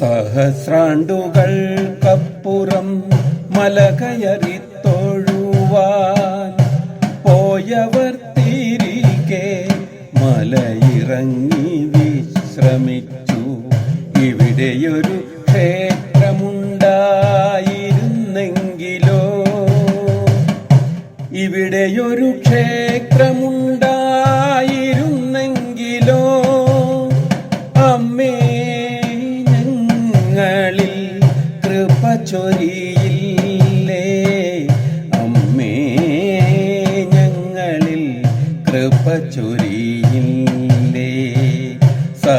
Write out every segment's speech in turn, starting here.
സഹസ്രാണ്ടുകൾക്കപ്പുറം മല കയറി തൊഴുവാൻ പോയവർ തിരികെ മലയിറങ്ങി വിശ്രമിച്ചു. ഇവിടെയൊരു ക്ഷേത്രമുണ്ടായിരുന്നെങ്കിലോ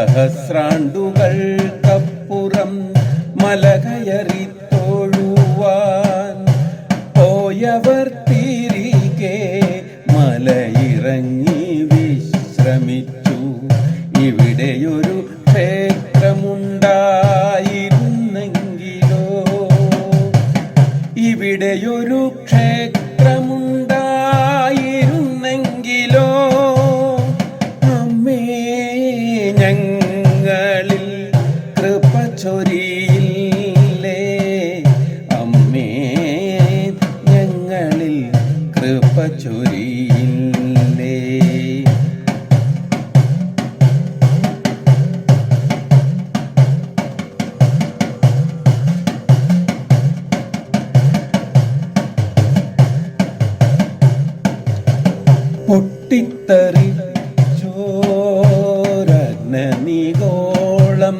സഹസ്രാണ്ടുകൾക്കപ്പുറം മല കയറി തൊഴുവാൻ പോയവർ തിരികെ മലയിറങ്ങി വിശ്രമിച്ചു. കൃപ പൊട്ടിത്തറി പൊട്ടിത്തെറിച്ചോരഗ്നിഗോളം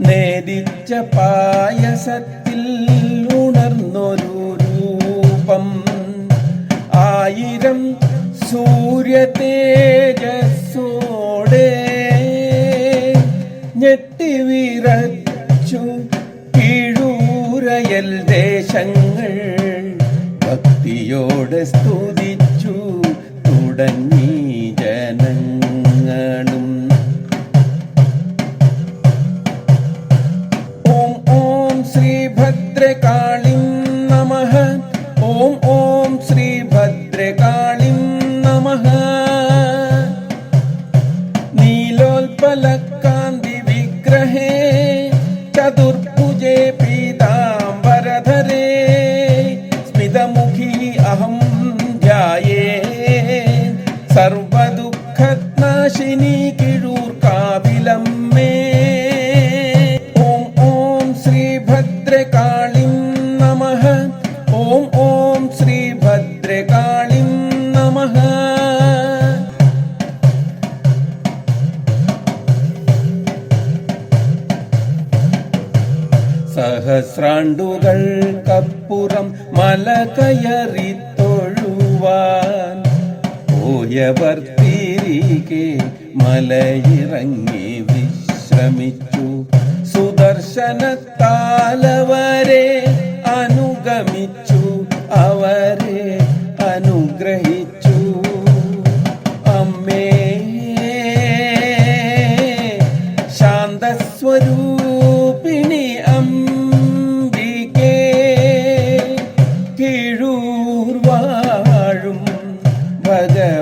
നേദിച്ച പായസത്തിൽ ഞെട്ടിവിറച്ചു കീഴൂരയൽ ദേശങ്ങൾ. ഭക്തിയോടെ സ്തുതിച്ചു തുടങ്ങി ജനങ്ങളും. ഓം ഓം ശ്രീഭദ്രകാളിം നമ. ഓം ഓം ശ്രീഭദ്രകാളിം നമഃ ചതുർഭുജേ പീതാംബരധരേ. സ്മിതമുഖി അഹം ധ്യായേ. സർവദുഃഖനാശിനി കിഴൂർ കാവിലമ്മേ. ഓം ഓം ശ്രീഭദ്രകാളിം നമഃ. ഓം ഓം സഹസ്രാണ്ടുകൾക്കപ്പുറം മല കയറി തൊഴുവാൻ പോയവർ തിരികെ മലയിറങ്ങി വിശ്രമിച്ചു. സുദർശനത്താലവരെ അനുഗമിച്ചു. അവരെ അനുഗ്രഹിച്ചു. അമ്മേ ശാന്തസ്വരൂപിണി é, é.